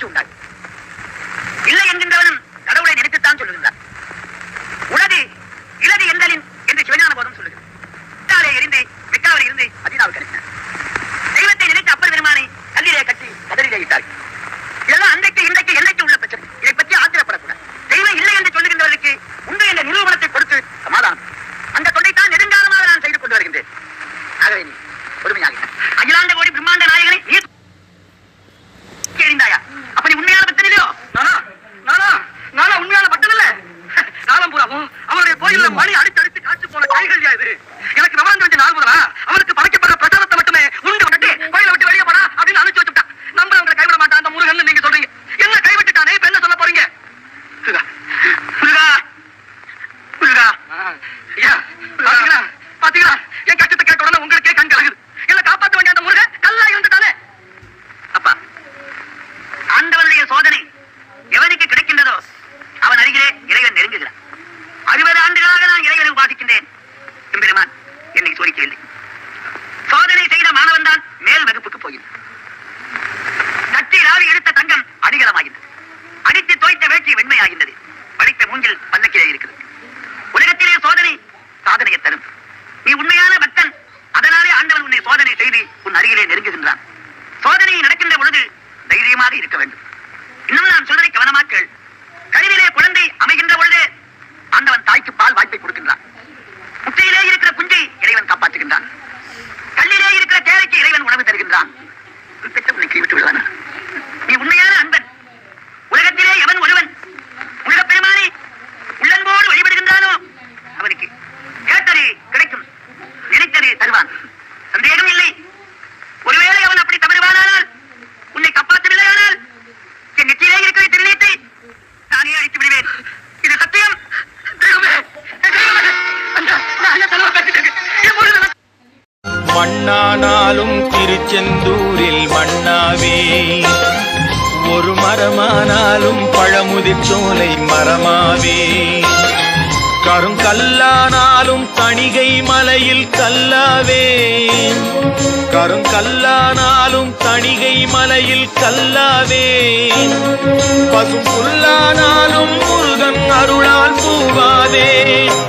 உணர்ச்சி உண்டாகும் இல்லை என்கின்றவனும் கடவுளை நினைத்துத்தான் சொல்லுகின்றான் உலகு இலது எந்தலின் என்று சிவஞான போதும் சொல்லுகிறார் மெக்காலே எரிந்து மெக்காவில் இருந்து மதீனாவுக்கு அனுப்பினார் தெய்வத்தை நினைத்து அப்பர் பெருமானை கல்லிலே கட்டி கதறிலே இட்டார் இதெல்லாம் அன்றைக்கு இன்றைக்கு எல்லைக்கு உள்ள பிரச்சனை. இதை பற்றி ஆத்திரப்படக்கூடாது தெய்வம் இல்லை என்று சொல்லுகின்றவருக்கு உண்டு என்ற நிரூபணத்தை கொடுத்து சமாதானம். அந்த தொண்டைத்தான் நெடுங்காலமாக நான் செய்து கொண்டு வருகின்றேன். ஆகவே நீ பொறுமையாக. அகிலாண்ட கோடி பிரம்மாண்ட நாயகனை நீ எறிந்தாயா அப்ப நீ உண்மையான பக்தன் இல்லையோ நானா நானா நானா உண்மையான பட்டன் இல்ல காலம் பூராவும் அவருடைய கோயில்ல மணி அடித்தடித்து காய்ச்சி போன கைகள் இது? எனக்கு விவரம் தெரிஞ்ச நாள் முதலா? சோதனை மாணவன் தான் மேல் வகுப்புக்கு போகிறான். கட்டி ராவி எடுத்த தங்கம் அடிகளமாகின்றது. அடித்து தோய்த்த வேட்சி வெண்மையாகின்றது. படித்த மூங்கில் பல்லக்கிலே இருக்கிறது. உலகத்திலே சோதனை சாதனையை தரும். நீ உண்மையான பக்தன். அதனாலே ஆண்டவன் உன்னை சோதனை செய்து உன் அருகிலே நெருங்குகின்றான். சோதனை நடக்கின்ற பொழுது தைரியமாக இருக்க வேண்டும். என் முருகன் மண்ணானாலும் திருச்செந்தூரில் மண்ணாவே. ஒரு மரமானாலும் பழமுதிர்ச்சோலை மரமாவே. கருங்கல்லானாலும் தணிகை மலையில் கல்லாவே. கருங்கல்லானாலும் தணிகை மலையில் கல்லாவே. பசும் புல்லானாலும் முருகன் அருளால் பூவாதே நான்